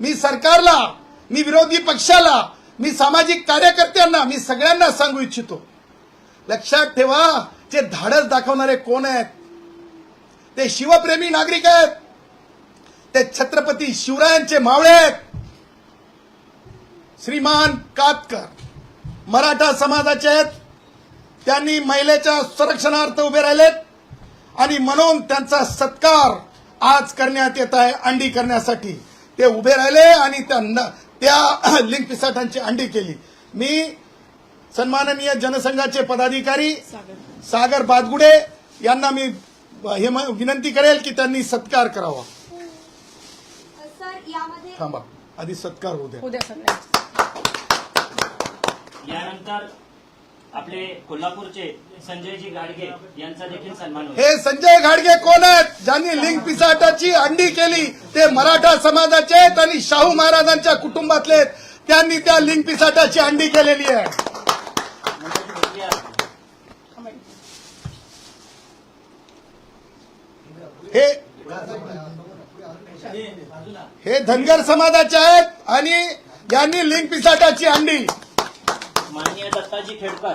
मी सरकारला मी विरोधी पक्षाला मी सामाजिक कार्यकर्त्यांना मी सगळ्यांना सांगू इच्छितो. लक्षात ठेवा जे धाडस दाखवणारे कोण आहेत? ते शिवप्रेमी नागरिक आहेत. ते छत्रपती शिवरायांचे मावळे आहेत. श्रीमान कातकर मराठा समाजाचे आहेत. त्यांनी महिलेच्या संरक्षणार्थ उभे राहिलेत आणि म्हणून त्यांचा सत्कार आज करण्यात येत आहे अंडी करण्यासाठी. ते उभे राहिले आणि त्यांना त्या लिंक पिसाटांची अंडी केली. मी सन्माननीय जनसंघाचे पदाधिकारी सागर बादगुडे यांना मी हे विनंती करेल की त्यांनी सत्कार करावा. सर यामध्ये थांबा. आधी सत्कार होऊ द्या. यानंतर आपले कोल्हापूरचे संजयजी गाडगे यांचा देखील सन्मान हे संजय घाडगे कोण आहेत? ज्यांनी लिंग पिसाटाची अंडी केली ते मराठा समाजाचे आहेत आणि शाहू महाराजांच्या कुटुंबातले आहेत. त्यांनी त्या लिंग पिसाटाची अंडी केलेली आहे. हे हे धनगर समाजाचे आहेत आणि यांनी लिंग पिसाटाची अंडी माननीय दत्ताजी खेडकर.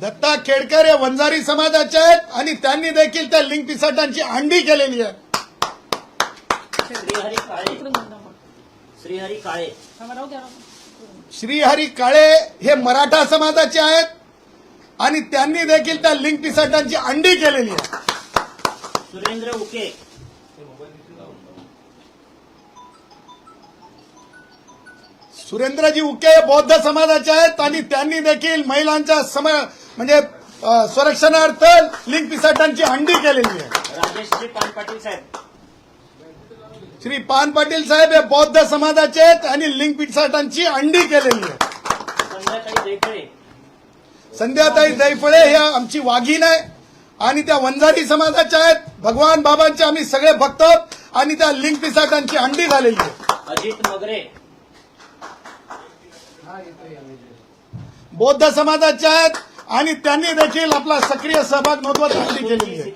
दत्ता खेडकर हे वंजारी समाजाचे आहेत आणि त्यांनी देखील त्या लिंक पिसाटांची अंडी केलेली आहे. श्रीहरी काळे. श्रीहरी काळे. श्रीहरी काळे हे मराठा समाजाचे आहेत आणि त्यांनी देखील त्या लिंक पिसाटांची अंडी केलेली आहे. सुरेंद्र उके. सुरेंद्रजी उके हे बौद्ध समाजाचे आहेत आणि त्यांनी देखील महिलांच्या सम म्हणजे संरक्षणार्थ लिंक पिसाटांची अंडी केलेली आहे. राजेशजी पानपाटील साहेब. श्री पान पाटील साहेब हे बौद्ध समाजाचे आहेत आणि लिंक पिसाटांची अंडी केलेली आहे. संध्याकाळी देखळे संध्याताई दैफळे हे आमची वाघीण आहे आणि त्या वंजारी समाजाच्या आहेत. भगवान बाबांचे आम्ही सगळे भक्त आहोत आणि त्या लिंक पिसाटांची अंडी झालेली आहे. अजित मगरे. बौद्ध समाजाचे आहेत आणि त्यांनी देखील आपला सक्रिय सहभाग नोंदवत अंडी केलेली आहे.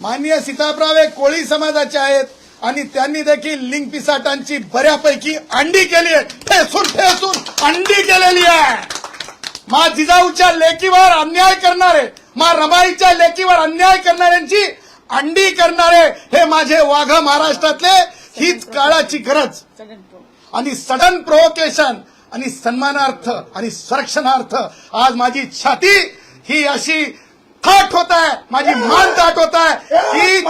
माननीय सीतापराव हे कोळी समाजाचे आहेत आणि त्यांनी देखील लिंक पिसाटांची बऱ्यापैकी अंडी केली आहे ठेसून ठेसून अंडी केलेली आहे. मा जिजाऊच्या लेकीवर अन्याय करणारे मा रमाईच्या लेकीवर अन्याय करणाऱ्यांची अंडी करणारे हे माझे वाघ महाराष्ट्रातले हीच काळाची गरज. आणि सडन प्रोव्होकेशन आणि सन्मानार्थ आणि संरक्षणार्थ आज माझी छाती ही अशी थाट होत आहे माझी मान ताट होत आहे. की